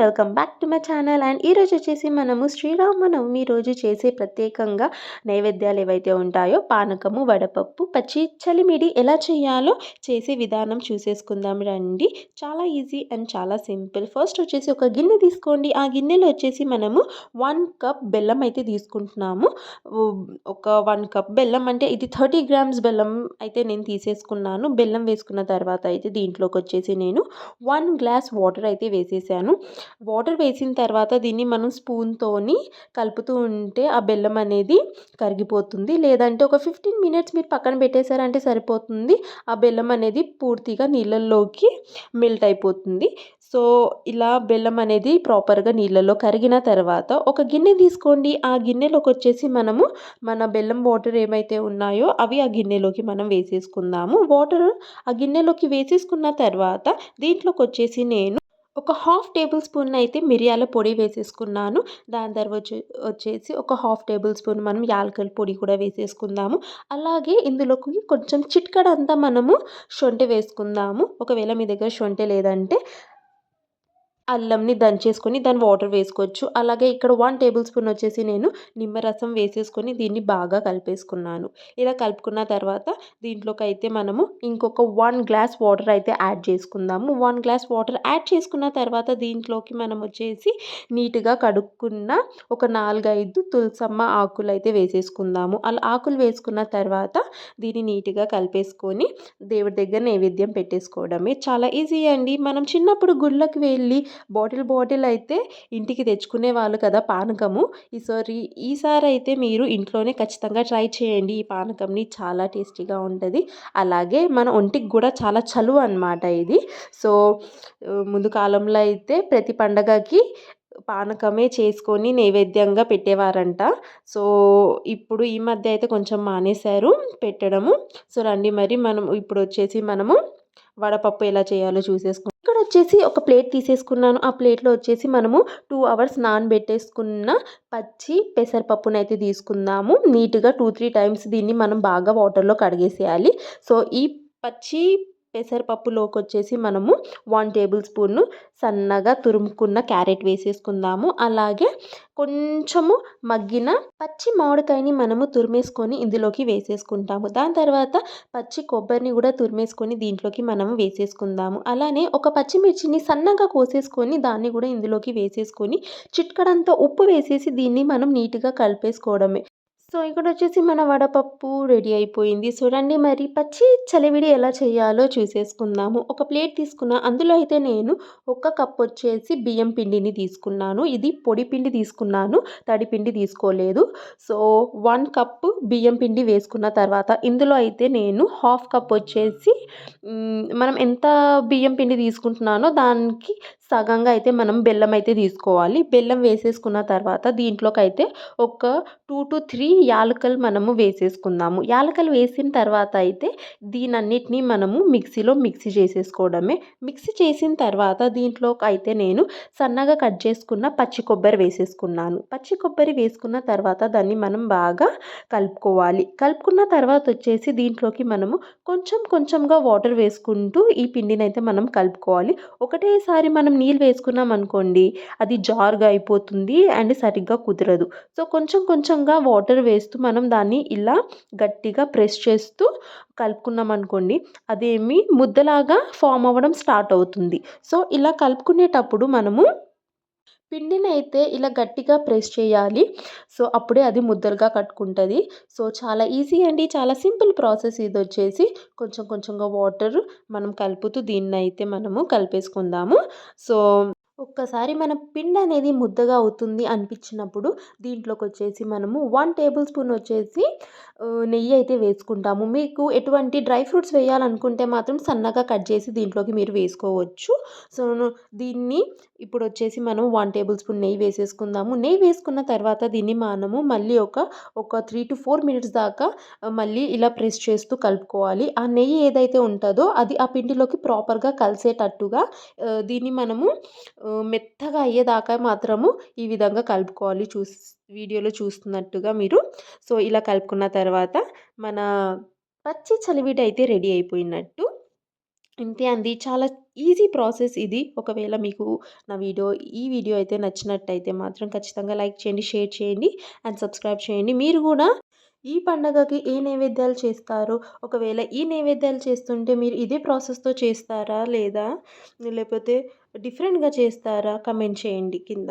Welcome back to my channel. And ఈరోజు వచ్చేసి మనము శ్రీరామనవమి రోజు చేసే ప్రత్యేకంగా నైవేద్యాలు ఏవైతే ఉంటాయో పానకము వడపప్పు పచ్చి చలిమిడి ఎలా చేయాలో చేసే విధానం చూసేసుకుందాం రండి. చాలా ఈజీ అండ్ చాలా సింపుల్. ఫస్ట్ వచ్చేసి ఒక గిన్నె తీసుకోండి. ఆ గిన్నెలో వచ్చేసి మనము వన్ కప్ బెల్లం అయితే తీసుకుంటున్నాము. ఒక వన్ కప్ బెల్లం అంటే ఇది థర్టీ గ్రామ్స్ బెల్లం అయితే నేను తీసేసుకున్నాను. బెల్లం వేసుకున్న తర్వాత అయితే దీంట్లోకి వచ్చేసి నేను వన్ గ్లాస్ వాటర్ అయితే వేసేసాను. వాటర్ వేసిన తర్వాత దీన్ని మనం స్పూన్తోని కలుపుతూ ఉంటే ఆ బెల్లం అనేది కరిగిపోతుంది. లేదంటే ఒక ఫిఫ్టీన్ మినిట్స్ మీరు పక్కన పెట్టేశారంటే సరిపోతుంది. ఆ బెల్లం అనేది పూర్తిగా నీళ్ళల్లోకి మెల్ట్ అయిపోతుంది. సో ఇలా బెల్లం అనేది ప్రాపర్గా నీళ్ళలో కరిగిన తర్వాత ఒక గిన్నె తీసుకోండి. ఆ గిన్నెలోకి వచ్చేసి మనము మన బెల్లం వాటర్ ఏమైతే ఉన్నాయో అవి ఆ గిన్నెలోకి మనం వేసేసుకుందాము. వాటర్ ఆ గిన్నెలోకి వేసేసుకున్న తర్వాత దీంట్లోకి వచ్చేసి నేను ఒక హాఫ్ టేబుల్ స్పూన్ అయితే మిరియాల పొడి వేసేసుకున్నాను. దాని తర్వాత వచ్చేసి ఒక హాఫ్ టేబుల్ స్పూన్ మనం యాలకల పొడి కూడా వేసేసుకుందాము. అలాగే ఇందులోకి కొంచెం చిట్కడంతా మనము శొంఠి వేసుకుందాము. ఒకవేళ మీ దగ్గర శొంఠి లేదంటే అల్లంని దంచేసుకొని దాని వాటర్ వేసుకోవచ్చు. అలాగే ఇక్కడ వన్ టేబుల్ స్పూన్ వచ్చేసి నేను నిమ్మరసం వేసేసుకొని దీన్ని బాగా కలిపేసుకున్నాను. ఇలా కలుపుకున్న తర్వాత దీంట్లోకి అయితే మనము ఇంకొక వన్ గ్లాస్ వాటర్ అయితే యాడ్ చేసుకుందాము. వన్ గ్లాస్ వాటర్ యాడ్ చేసుకున్న తర్వాత దీంట్లోకి మనం వచ్చేసి నీట్గా కడుక్కున్న ఒక నాలుగైదు తులసమ్మ ఆకులు అయితే వేసేసుకుందాము. అలా ఆకులు వేసుకున్న తర్వాత దీన్ని నీట్గా కలిపేసుకొని దేవుడి దగ్గర నైవేద్యం పెట్టేసుకోవడమే. చాలా ఈజీ అండి. మనం చిన్నప్పుడు గుళ్ళకి వెళ్ళి బాటిల్ బాటిల్ అయితే ఇంటికి తెచ్చుకునే వాళ్ళు కదా పానకము. ఈసారి ఈసారి అయితే మీరు ఇంట్లోనే ఖచ్చితంగా ట్రై చేయండి. ఈ పానకంని చాలా టేస్టీగా ఉంటుంది. అలాగే మన ఒంటికి కూడా చాలా చలువ అనమాట ఇది. సో ముందు కాలంలో అయితే ప్రతి పండగకి పానకమే చేసుకొని నైవేద్యంగా పెట్టేవారంట. సో ఇప్పుడు ఈ మధ్య అయితే కొంచెం మానేశారు పెట్టడము. సో రండి మరి మనం ఇప్పుడు వచ్చేసి మనము వడపప్పు ఎలా చేయాలో చూసేసుకుంటాం వచ్చేసి ఒక ప్లేట్ తీసేసుకున్నాను. ఆ ప్లేట్లో వచ్చేసి మనము టూ అవర్స్ నానబెట్టేసుకున్న పచ్చి పెసరపప్పును అయితే తీసుకుందాము. నీట్గా టూ త్రీ టైమ్స్ దీన్ని మనం బాగా వాటర్లో కడిగేసేయాలి. సో ఈ పచ్చి పెసరపప్పులోకి వచ్చేసి మనము వన్ టేబుల్ స్పూన్ సన్నగా తురుముకున్న క్యారెట్ వేసేసుకుందాము. అలాగే కొంచెము మగ్గిన పచ్చి మామిడికాయని మనము తురిమేసుకొని ఇందులోకి వేసేసుకుంటాము. దాని తర్వాత పచ్చి కొబ్బరిని కూడా తురిమేసుకొని దీంట్లోకి మనము వేసేసుకుందాము. అలానే ఒక పచ్చిమిర్చిని సన్నగా కోసేసుకొని దాన్ని కూడా ఇందులోకి వేసేసుకొని చిట్కడంతో ఉప్పు వేసేసి దీన్ని మనం నీట్గా కలిపేసుకోవడమే. సో ఇక్కడ వచ్చేసి మన వడపప్పు రెడీ అయిపోయింది. చూడండి మరి పచ్చి చలివిడి ఎలా చేయాలో చూసేసుకుందాము. ఒక ప్లేట్ తీసుకున్న అందులో అయితే నేను ఒక కప్ వచ్చేసి బియ్యం పిండిని తీసుకున్నాను. ఇది పొడి పిండి తీసుకున్నాను తడి పిండి తీసుకోలేదు. సో వన్ కప్ బియ్యం పిండి వేసుకున్న తర్వాత ఇందులో అయితే నేను హాఫ్ కప్ వచ్చేసి మనం ఎంత బియ్యం పిండి తీసుకుంటున్నానో దానికి సగంగా అయితే మనం బెల్లం అయితే తీసుకోవాలి. బెల్లం వేసేసుకున్న తర్వాత దీంట్లోకి అయితే ఒక టూ టు త్రీ యాలకలు మనము వేసేసుకుందాము. యాలకలు వేసిన తర్వాత అయితే దీనన్నిటినీ మనము మిక్సీలో మిక్సీ చేసేసుకోవడమే. మిక్సీ చేసిన తర్వాత దీంట్లోకి అయితే నేను సన్నగా కట్ చేసుకున్న పచ్చి కొబ్బరి వేసేసుకున్నాను. పచ్చి కొబ్బరి వేసుకున్న తర్వాత దాన్ని మనం బాగా కలుపుకోవాలి. కలుపుకున్న తర్వాత వచ్చేసి దీంట్లోకి మనము కొంచెం కొంచెంగా వాటర్ వేసుకుంటూ ఈ పిండిని అయితే మనం కలుపుకోవాలి. ఒకటేసారి మనం నీళ్ళు వేసుకున్నాం అనుకోండి అది జారుగా అయిపోతుంది అండ్ సరిగ్గా కుదరదు. సో కొంచెం కొంచెంగా వాటర్ వేస్తూ మనం దాన్ని ఇలా గట్టిగా ప్రెస్ చేస్తూ కలుపుకున్నాం అనుకోండి అదేమి ముద్దలాగా ఫామ్ అవ్వడం స్టార్ట్ అవుతుంది. సో ఇలా కలుపుకునేటప్పుడు మనము పిండిని అయితే ఇలా గట్టిగా ప్రెస్ చేయాలి. సో అప్పుడే అది ముద్దలుగా కట్టుకుంటుంది. సో చాలా ఈజీ అండి. చాలా సింపుల్ ప్రాసెస్ ఇది వచ్చేసి. కొంచెం కొంచెంగా వాటర్ మనం కలుపుతూ దీన్ని అయితే మనము కలిపేసుకుందాము. సో ఒక్కసారి మన పిండి అనేది ముద్దగా అవుతుంది అనిపించినప్పుడు దీంట్లోకి వచ్చేసి మనము వన్ టేబుల్ స్పూన్ వచ్చేసి నెయ్యి అయితే వేసుకుంటాము. మీకు ఎటువంటి డ్రై ఫ్రూట్స్ వేయాలనుకుంటే మాత్రం సన్నగా కట్ చేసి దీంట్లోకి మీరు వేసుకోవచ్చు. సో దీన్ని ఇప్పుడు వచ్చేసి మనం వన్ టేబుల్ స్పూన్ నెయ్యి వేసేసుకుందాము. నెయ్యి వేసుకున్న తర్వాత దీన్ని మనము మళ్ళీ ఒక ఒక త్రీ టు ఫోర్ మినిట్స్ దాకా మళ్ళీ ఇలా ప్రెస్ చేస్తూ కలుపుకోవాలి. ఆ నెయ్యి ఏదైతే ఉంటుందో అది ఆ పిండిలోకి ప్రాపర్గా కలిసేటట్టుగా దీన్ని మనము మెత్తగా అయ్యేదాకా మాత్రము ఈ విధంగా కలుపుకోవాలి చూ వీడియోలో చూస్తున్నట్టుగా మీరు సో ఇలా కలుపుకున్న తర్వాత మన పచ్చి చలివిడి అయితే రెడీ అయిపోయినట్టు ఇంతే అంది చాలా ఈజీ ప్రాసెస్ ఇది. ఒకవేళ మీకు నా వీడియో ఈ వీడియో అయితే నచ్చినట్టయితే మాత్రం ఖచ్చితంగా లైక్ చేయండి, షేర్ చేయండి అండ్ సబ్స్క్రైబ్ చేయండి. మీరు కూడా ఈ పండగకి ఏ నైవేద్యాలు చేస్తారు? ఒకవేళ ఈ నైవేద్యాలు చేస్తుంటే మీరు ఇదే ప్రాసెస్‌తో చేస్తారా? లేదా లేకపోతే డిఫరెంట్‌గా చేస్తారా? కమెంట్ చేయండి కింద.